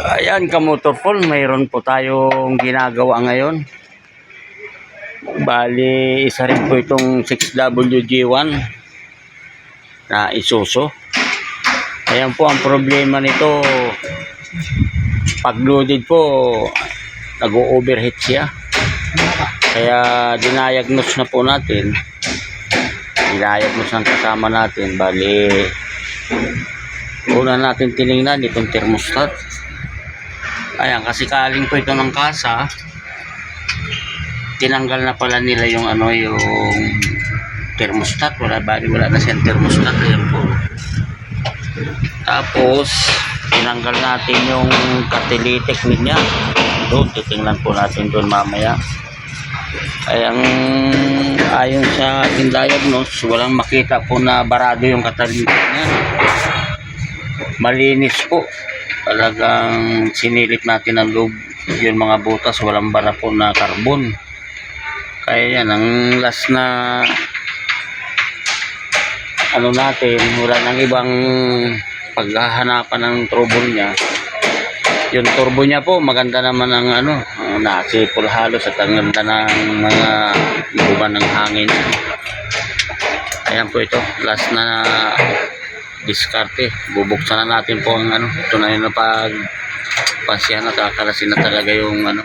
Ayan, kamotorpol, mayroon po tayong ginagawa ngayon. Bali, isa rin po itong 6WG1 na isuso. Ayan po ang problema nito. Pag loaded po, nag-overheat siya. Kaya dinayagnos na po natin. Dinayagnos ang kasama natin. Bali, una natin tiningnan itong thermostat. Ayan, kasi kaling po ito ng kasa, tinanggal na pala nila yung ano, yung thermostat. Wala, bali, wala na siyang thermostat. Ayan po. Tapos, tinanggal natin yung catalytic niya. Doon, titingnan po natin doon mamaya. Ay, ang ayon sa ating diagnose, walang makita po na barado yung catalytic niya. Malinis po. Talagang sinilip natin ang loob. Yung mga butas, walang bara po na carbon. Kaya yan, ang last na ano natin, wala nang ibang paghahanapan ng trouble niya. Yung turbo niya po, maganda naman ang ano, nasipol halos at ang ganda ng mga ibuban ng hangin. Ayan po ito, last na diskarte. Bubuksan na natin po ang ano, ito na napag pasya na kakalasin na talaga yung ano,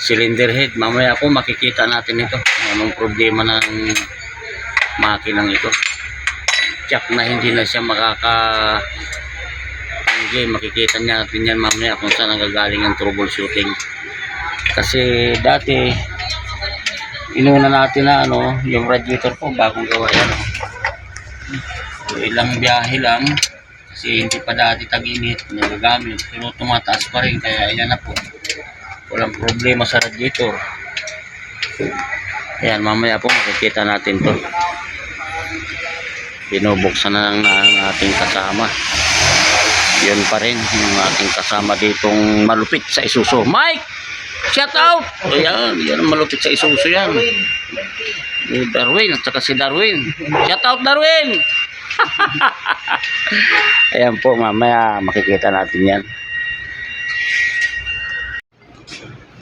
cylinder head. Mamaya po makikita natin ito. Anong problema ng makinang ito. Check na hindi na siya makaka tanggi. Makikita niya natin yan mamaya kung saan nagagaling ang troubleshooting. Kasi dati inuna natin na ano, yung radiator po bagong gawa yan. So, ilang biyahe lang. Kasi hindi pa dati tag-init nagagamit. Pero tumataas pa rin kaya ayan na po. Walang problema sa radiator. Ayan mamaya po makikita natin to. Binubuksan na ng ating kasama. Yun pa rin yung ating kasama ditong malupit sa isuso. Mike! Shout out! Ayan yan malupit sa isuso yan. Darwin at saka si Darwin. Shout out Darwin ayan po mamaya makikita natin yan.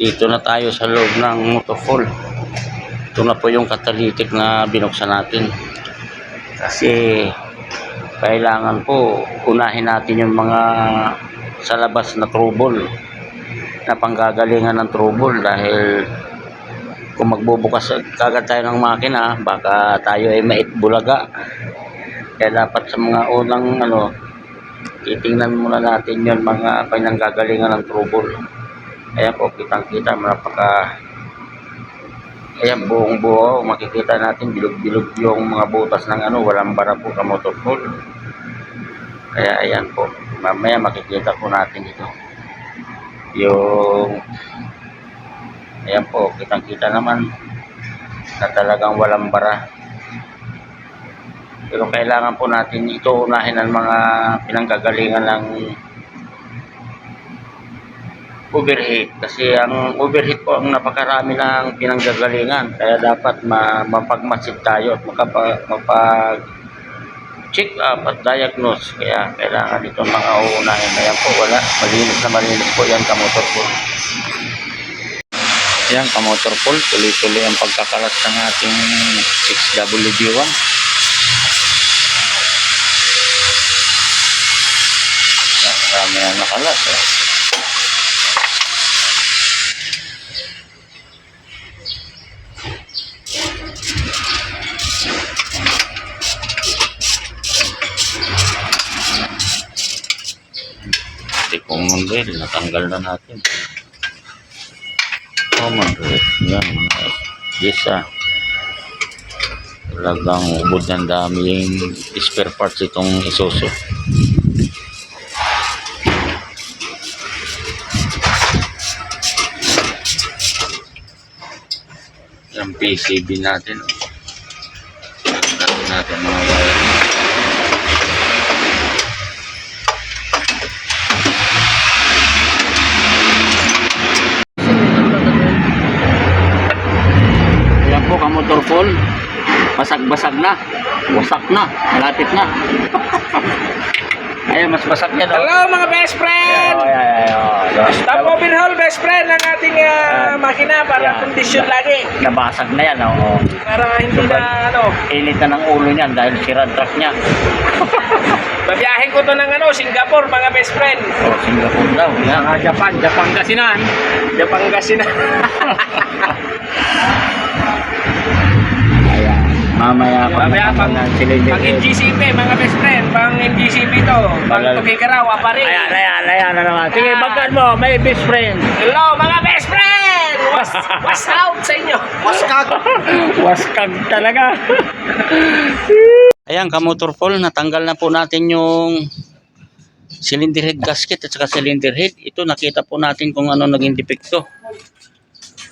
Dito na tayo sa loob ng motorfall ito na po yung catalytic na binuksan natin. Kasi kailangan po unahin natin yung mga sa labas na trouble na panggagalingan ng trouble. Dahil kung magbubukas kagad tayo ng makina baka tayo ay maitbulaga kaya dapat sa mga unang ano titingnan muna natin yung mga pinanggagalingan ng trouble. Ayan po kitang kita napaka ayan buong buo makikita natin bilog-bilog yung mga butas ng ano walang bara po ka motorful kaya ayan po mamaya makikita po natin ito. Yung ayan po kitang kita naman na talagang walang bara pero kailangan po natin ito unahin ang mga pinanggagalingan ng overheat kasi ang overheat po ang napakarami ng pinanggagalingan. Kaya dapat ma mapagmasid tayo at makapa, mapag check up at diagnose. Kaya kailangan itong mga uunahin. Ayan po wala. Malinis na malinis po yan kamotor po. Yan kamotor po. Tuloy-tuloy ang pagkakalat ng ating 6WG1 na nakalat eh. Tikong mandel, natanggal na natin. Oh, mandel. Yan, mga isa. Talagang ubod ng daming spare parts itong isuso. PCB natin. oh. Natin natin mga wire. Yan po kamotor full. Basag-basag na. Wasak na. Malapit na. Ayan, mas basag yan. Oh. Hello mga best friend! Ay, ay, ay, oh. Top overhaul, best friend ng ating ah, makina para Yan. kondisyon lagi. Nabasag na yan, oo. Para hindi na ano. Init na ng ulo niyan dahil sira truck niya. Babiyahin ko to ng ano, Singapore, mga best friend. Oh, Singapore daw. Yan. Ah, Japan, Japan Gasinan. Japan Gasinan. Mamaya pag Mamaya pang, natanggal ng cylinder pang. NGCP, mga best friend. Pang NGCP to. Pang Malal- Tugigaraw, Apari. Ayan, ayan, ayan na naman. Sige, Ah. bagkan mo, may best friend. Hello, mga best friend! What's, what's out sa inyo? What's? Waskag talaga. Ayan, kamotor Paul, natanggal na po natin yung cylinder head gasket at saka cylinder head. Ito, nakita po natin kung ano naging depekto.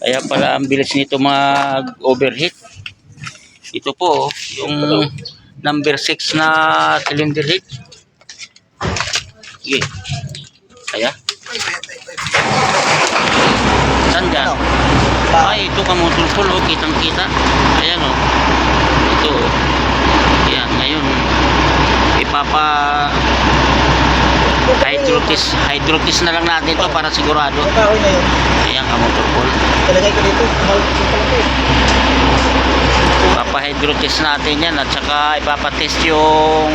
Kaya pala ang bilis nito mag-overheat. Ito po, yung number 6 na cylinder head. Sige. Kaya. Saan dyan? Ay, ito ka motor full, oh, kitang kita. Ayan, oh. Ito, oh. Ayan, ngayon, ipapa hydrokiss, hydrokiss na lang natin to para sigurado. Ayan ka motor full. Talagay ko dito. Papa-hydrokiss natin yan at saka ipapatest yung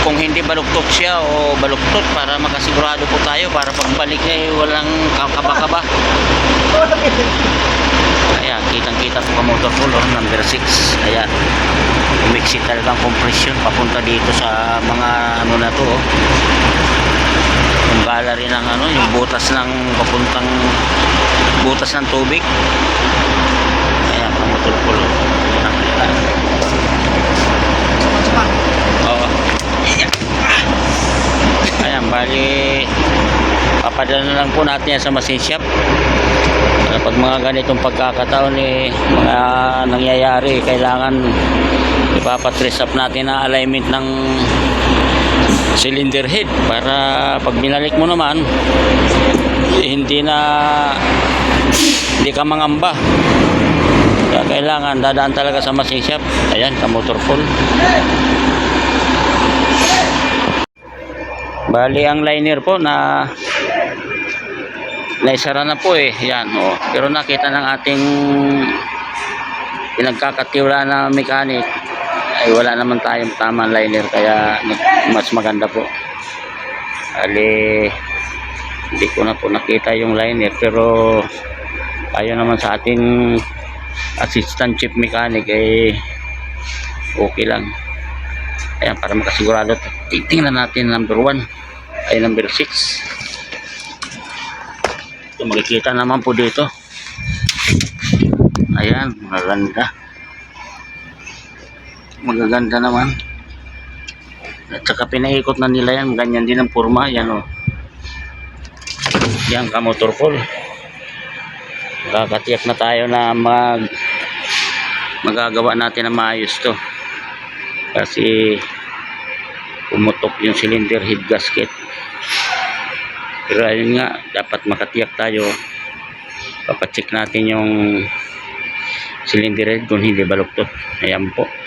kung hindi baluktot siya o baluktot para makasigurado po tayo para pagbalik niya eh, walang kaba-kaba. Ayan, kitang-kita po ka motor full, oh, number 6. Ayan. Umiksi talagang compression papunta dito sa mga ano na to. Oh. Yung gallery ng ano, yung butas ng papuntang butas ng tubig. Nakita. Oo. Ayan, bali papadala na lang po natin yan sa machine shop. Pag mga ganitong pagkakataon eh, mga nangyayari, kailangan ipapatrace up natin ang alignment ng cylinder head para pag binalik mo naman eh, hindi na hindi ka mangamba kaya kailangan dadaan talaga sa shop. Ayan ka motor full. Bali ang liner po na naisara na po eh. Yan oh. pero nakita ng ating pinagkakatiwala na mechanic ay wala naman tayong tamang liner kaya mas maganda po. Ali hindi ko na po nakita yung liner pero ayon naman sa ating assistant chief mechanic eh okay lang. Ayan para makasigurado titingnan natin number 1 ay number 6 ito makikita naman po dito. Ayan magaganda. Magaganda naman. At saka pinaikot na nila yan ganyan din ang forma yan o yan ka motor full kakatiyak na tayo na mag magagawa natin na maayos to. Kasi pumutok yung cylinder head gasket. Pero ayun nga dapat makatiyak tayo. Papacheck natin yung cylinder head kung hindi baluktot. Ayan po